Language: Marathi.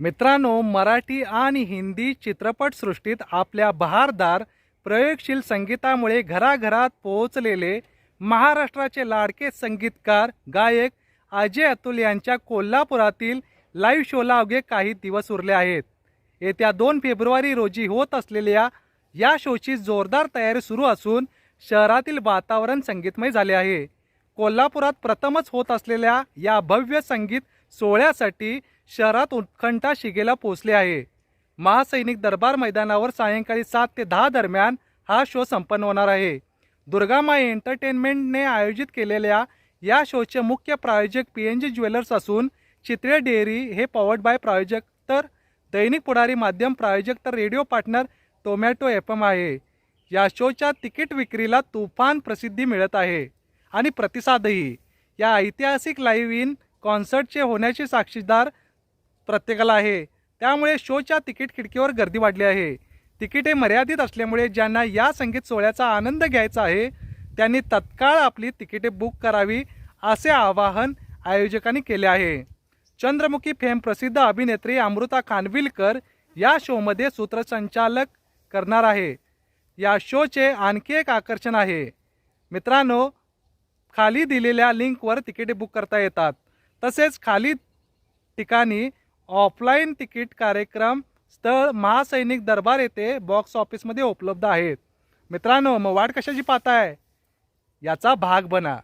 मित्रांनो मराठी आणि हिंदी चित्रपटसृष्टीत आपल्या बहारदार प्रयोगशील संगीतामुळे घराघरात पोहोचलेले महाराष्ट्राचे लाडके संगीतकार गायक अजय अतुल यांच्या कोल्हापुरातील लाईव्ह शोला अवघे काही दिवस उरले आहेत. येत्या दोन फेब्रुवारी रोजी होत असलेल्या या शोची जोरदार तयारी सुरू असून शहरातील वातावरण संगीतमय झाले आहे. कोल्हापुरात प्रथमच होत असलेल्या या भव्य संगीत सोहळ्यासाठी शहरात उत्कंठा शिगेला पोचले आहे. महासैनिक दरबार मैदानावर सायंकाळी सात ते दहा दरम्यान हा शो संपन्न होणार आहे. दुर्गामाई एंटरटेनमेंटने आयोजित केलेल्या या शोचे मुख्य प्रायोजक पी एन जी ज्वेलर्स असून चित्रे डेअरी हे पॉवर्ड बाय प्रायोजक तर दैनिक पुढारी माध्यम प्रायोजक तर radio partner tomato F M आहे. या शोच्या तिकीट विक्रीला तुफान प्रसिद्धी मिळत आहे आणि प्रतिसादही. या ऐतिहासिक लाईव्ह इन कॉन्सर्टचे होण्याचे साक्षीदार प्रत्येकाला आहे. त्यामुळे शोच्या तिकीट खिडकीवर गर्दी वाढली आहे. तिकिटे मर्यादित असल्यामुळे ज्यांना या संगीत सोहळ्याचा आनंद घ्यायचा आहे त्यांनी तत्काळ आपली तिकिटे बुक करावी असे आवाहन आयोजकांनी केले आहे. चंद्रमुखी फेम प्रसिद्ध अभिनेत्री अमृता खानविलकर या शोमध्ये सूत्रसंचालक करणार आहे. या शोचे आणखी एक आकर्षण आहे. मित्रांनो खाली दिलेल्या लिंकवर तिकिटे बुक करता येतात. तसेच खाली ठिकाणी ऑफलाईन तिकीट कार्यक्रम स्थळ महासैनिक दरबार येथे बॉक्स ऑफिसमध्ये उपलब्ध आहेत. मित्रांनो मग वाट कशाची पाहताय? याचा भाग बना.